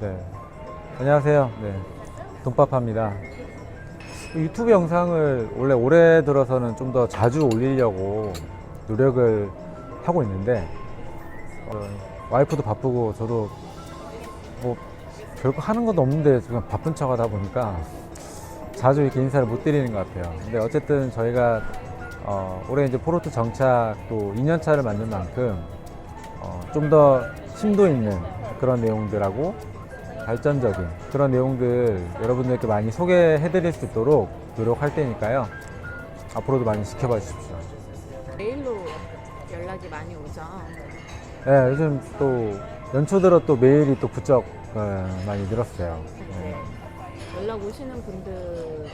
네. 안녕하세요. 네. 돈pap합니다. 유튜브 영상을 원래 올해 들어서는 좀 더 자주 올리려고 노력을 하고 있는데, 어, 와이프도 바쁘고 저도 뭐 별거 하는 것도 없는데 지금 바쁜 척 하다 보니까 자주 이렇게 인사를 못 드리는 것 같아요. 근데 어쨌든 저희가 어, 올해 이제 포르투 정착 또 2년차를 맞는 만큼 어, 좀 더 심도 있는 그런 내용들하고 발전적인 그런 내용들 여러분들께 많이 소개해 드릴 수 있도록 노력할 테니까요. 앞으로도 많이 지켜봐 주십시오. 메일로 연락이 많이 오죠. 네, 요즘 또 연초 들어 또 메일이 또 부쩍 어, 많이 늘었어요. 네. 연락 오시는 분들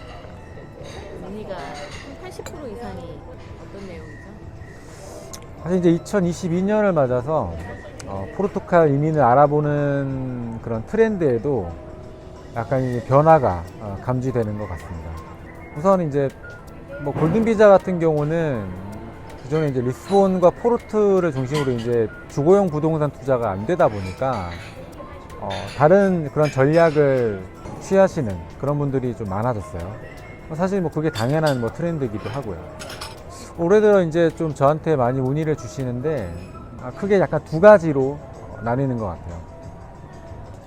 문의가 한80% 이상이 어떤 내용이죠? 사실 이제 2022년을 맞아서 어, 포르투갈 이민을 알아보는 그런 트렌드에도 약간 변화가 어, 감지되는 것 같습니다. 우선 이제 뭐 골든 비자 같은 경우는 기존에 이제 리스본과 포르투를 중심으로 이제 주거용 부동산 투자가 안 되다 보니까 어, 다른 그런 전략을 취하시는 그런 분들이 좀 많아졌어요. 사실 뭐 그게 당연한 뭐 트렌드이기도 하고요. 올해 들어 이제 좀 저한테 많이 문의를 주시는데 아, 크게 약간 두 가지로 어, 나뉘는 것 같아요.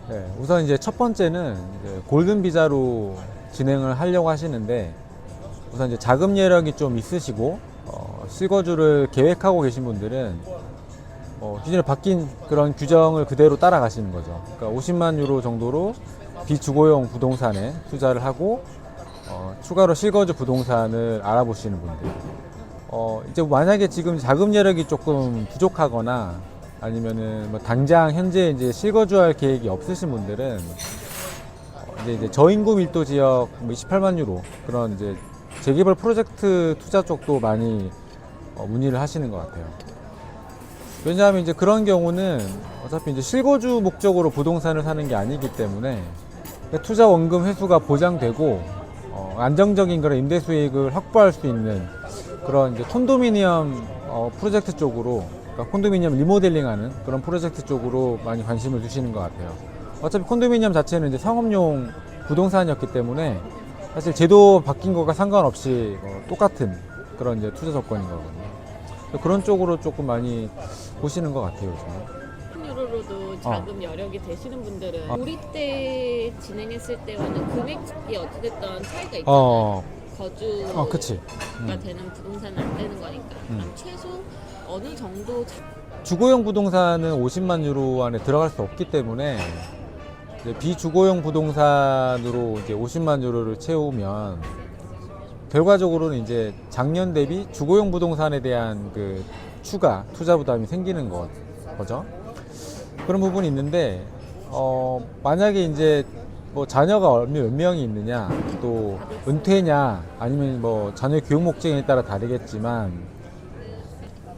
네, 우선 이제 첫 번째는 이제 골든 비자로 진행을 하려고 하시는데 우선 이제 자금 여력이 좀 있으시고 어, 실거주를 계획하고 계신 분들은 어, 기존에 바뀐 그런 규정을 그대로 따라가시는 거죠. 그러니까 50만 유로 정도로 비주거용 부동산에 투자를 하고 어, 추가로 실거주 부동산을 알아보시는 분들. 어, 이제 만약에 지금 자금 여력이 조금 부족하거나 아니면은 뭐 당장 현재 이제 실거주 할 계획이 없으신 분들은 어, 이제, 이제 저인구 밀도 지역 뭐 28만 유로 그런 이제 재개발 프로젝트 투자 쪽도 많이 어, 문의를 하시는 것 같아요. 왜냐하면 이제 그런 경우는 어차피 이제 실거주 목적으로 부동산을 사는 게 아니기 때문에 투자 원금 회수가 보장되고 어, 안정적인 그런 임대 수익을 확보할 수 있는 그런 이제 콘도미니엄 어, 프로젝트 쪽으로 그러니까 콘도미니엄 리모델링하는 그런 프로젝트 쪽으로 많이 관심을 두시는 것 같아요. 어차피 콘도미니엄 자체는 이제 상업용 부동산이었기 때문에 사실 제도 바뀐 거가 상관없이 어, 똑같은 그런 이제 투자 조건인 거거든요. 그런 쪽으로 조금 많이 보시는 것 같아요, 요즘. 큰 유로로도 자금 여력이 되시는 분들은 우리 때 진행했을 때와는 금액이 어찌됐든 차이가 있잖아요. 어, 거주가 어, 그치. 음. 되는 부동산은 안 되는 거니까. 음. 그럼 최소 어느 정도 자- 주거용 부동산은 50만 유로 안에 들어갈 수 없기 때문에 이제 비주거용 부동산으로 이제 50만 유로를 채우면 결과적으로는 이제 작년 대비 주거용 부동산에 대한 그 추가 투자 부담이 생기는 거, 거죠. 그런 부분이 있는데 어, 만약에 이제 뭐 자녀가 몇 명이 있느냐 또 은퇴냐 아니면 뭐 자녀 교육 목적에 따라 다르겠지만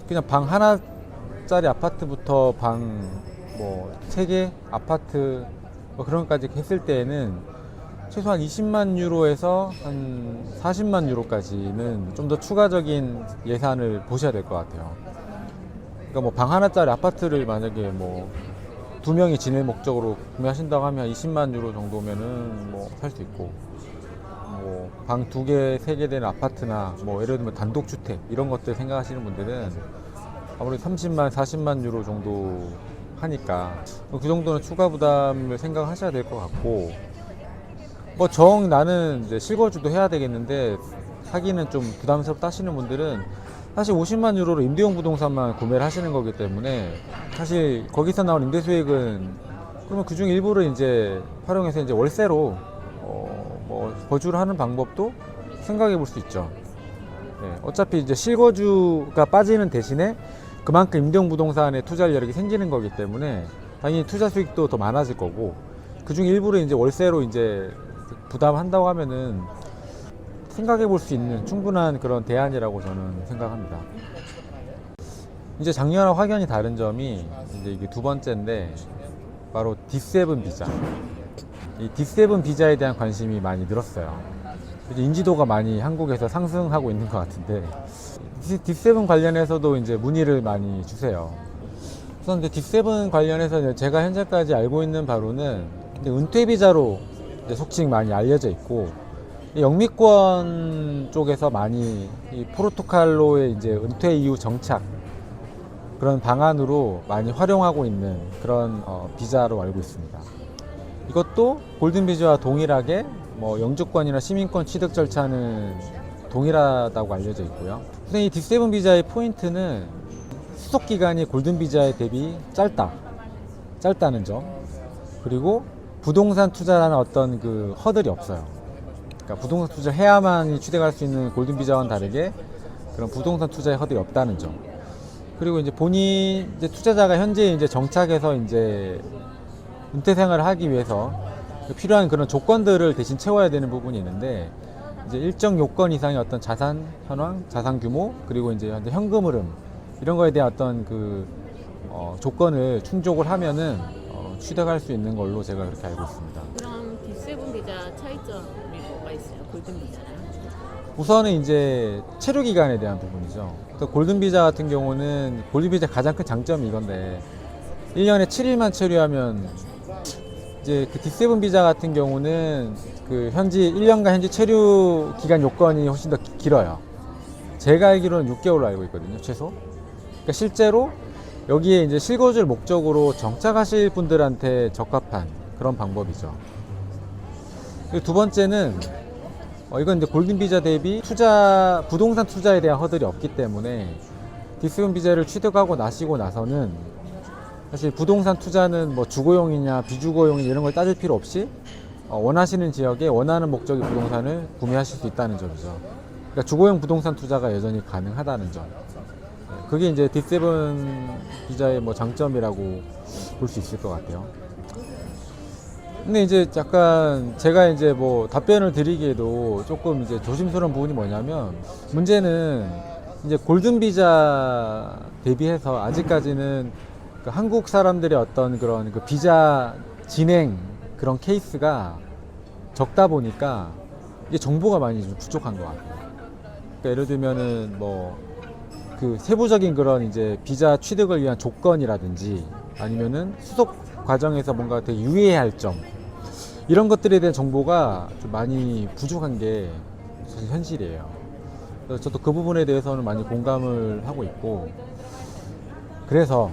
그냥 방 하나짜리 아파트부터 방 뭐 세 개 아파트 뭐 그런 것까지 했을 때에는 최소한 20만 유로에서 한 40만 유로까지는 좀 더 추가적인 예산을 보셔야 될 것 같아요. 그러니까 뭐 방 하나짜리 아파트를 만약에 뭐 두 명이 지낼 목적으로 구매하신다고 하면 20만 유로 정도면은 뭐 살 수 있고 뭐 방 두 개, 세개 되는 아파트나 뭐 예를 들면 단독 주택 이런 것들 생각하시는 분들은 아무래도 30만, 40만 유로 정도 하니까 그 정도는 추가 부담을 생각하셔야 될 것 같고 뭐 정 나는 이제 실거주도 해야 되겠는데 사기는 좀 부담스럽다 하시는 분들은 사실 50만 유로로 임대용 부동산만 구매를 하시는 거기 때문에 사실 거기서 나온 임대 수익은 그러면 그 중 일부를 이제 활용해서 이제 월세로 어, 뭐 거주를 하는 방법도 생각해 볼 수 있죠. 네, 어차피 이제 실거주가 빠지는 대신에 그만큼 임대용 부동산에 투자할 여력이 생기는 거기 때문에 당연히 투자 수익도 더 많아질 거고 그중 일부를 이제 월세로 이제 부담한다고 하면은 생각해 볼 수 있는 충분한 그런 대안이라고 저는 생각합니다. 이제 작년과 확연히 다른 점이 이제 이게 두 번째인데 바로 D7 비자. 이 D7 비자에 대한 관심이 많이 늘었어요. 이제 인지도가 많이 한국에서 상승하고 있는 것 같은데 D7 관련해서도 이제 문의를 많이 주세요. 우선 이제 D7 관련해서 제가 현재까지 알고 있는 바로는 은퇴 비자로 속칭 많이 알려져 있고 이 영미권 쪽에서 많이 이 포르투갈로의 이제 은퇴 이후 정착 그런 방안으로 많이 활용하고 있는 그런 어, 비자로 알고 있습니다. 이것도 골든 비자와 동일하게 뭐 영주권이나 시민권 취득 절차는 동일하다고 알려져 있고요. 근데 이 D7 비자의 포인트는 수속 기간이 골든 비자에 대비 짧다. 짧다는 점. 그리고 부동산 투자라는 어떤 그 허들이 없어요. 그러니까 부동산 투자 해야만이 취득할 수 있는 골든 비자와는 다르게 그런 부동산 투자의 허들이 없다는 점. 그리고 이제 본인 이제 투자자가 현재 이제 정착해서 이제 은퇴 생활을 하기 위해서 필요한 그런 조건들을 대신 채워야 되는 부분이 있는데 이제 일정 요건 이상의 어떤 자산 현황, 자산 규모 그리고 이제 현금 흐름 이런 거에 대한 어떤 그 어, 조건을 충족을 하면은 어, 취득할 수 있는 걸로 제가 그렇게 알고 있습니다. 그럼 D7 비자 있어요? 골든 비자랑? 우선은 이제 체류 기간에 대한 부분이죠. 또 골든 비자 같은 경우는 골든 비자 가장 큰 장점이 이건데 1년에 7일만 체류하면 이제 그 D7 비자 같은 경우는 그 현지 1년간 현지 체류 기간 요건이 훨씬 더 기- 길어요. 제가 알기로는 6개월로 알고 있거든요, 최소. 그러니까 실제로 여기에 이제 실거주를 목적으로 정착하실 분들한테 적합한 그런 방법이죠. 두 번째는 어, 이건 이제 골든 비자 대비 투자 부동산 투자에 대한 허들이 없기 때문에 디스금 비자를 취득하고 나시고 나서는 사실 부동산 투자는 뭐 주거용이냐 비주거용이냐 이런 걸 따질 필요 없이 어, 원하시는 지역에 원하는 목적의 부동산을 구매하실 수 있다는 점이죠. 그러니까 주거용 부동산 투자가 여전히 가능하다는 점. 네, 그게 이제 D7 비자의 뭐 장점이라고 볼 수 있을 것 같아요. 근데 이제 약간 제가 이제 뭐 답변을 드리기에도 조금 이제 조심스러운 부분이 뭐냐면 문제는 이제 골든 비자 대비해서 아직까지는 그 한국 사람들의 어떤 그런 그 비자 진행 그런 케이스가 적다 보니까 이게 정보가 많이 좀 부족한 것 같아요. 그러니까 예를 들면은 뭐 그 세부적인 그런 이제 비자 취득을 위한 조건이라든지 아니면은 수속 과정에서 뭔가 되게 유의해야 할 점 이런 것들에 대한 정보가 좀 많이 부족한 게 사실 현실이에요. 그래서 저도 그 부분에 대해서는 많이 공감을 하고 있고 그래서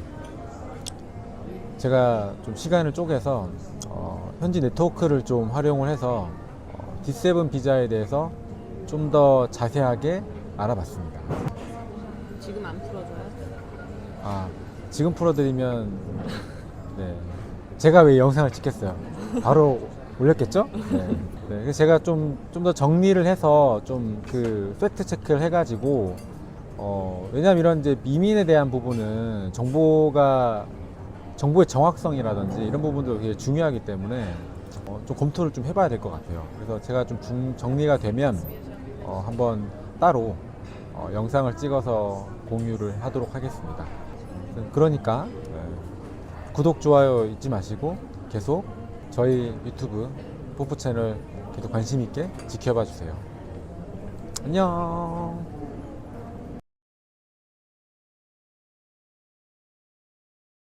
제가 좀 시간을 쪼개서 어, 현지 네트워크를 좀 활용을 해서 어, D7 비자에 대해서 좀 더 자세하게 알아봤습니다. 지금 안 풀어줘요? 아 지금 풀어드리면 네 제가 왜 영상을 찍겠어요 바로 올렸겠죠? 네, 네 제가 좀 좀 더 정리를 해서 좀 그 팩트 체크를 해가지고 어 왜냐면 이런 이제 미민에 대한 부분은 정보가 정보의 정확성이라든지 이런 부분도 되게 중요하기 때문에 어, 좀 검토를 좀 해봐야 될 것 같아요. 그래서 제가 좀 중- 정리가 되면 어, 한번 따로 어, 영상을 찍어서 공유를 하도록 하겠습니다. 그러니까 네, 구독 좋아요 잊지 마시고 계속 저희 유튜브 뽀뽀 채널 계속 관심 있게 지켜봐 주세요. 안녕.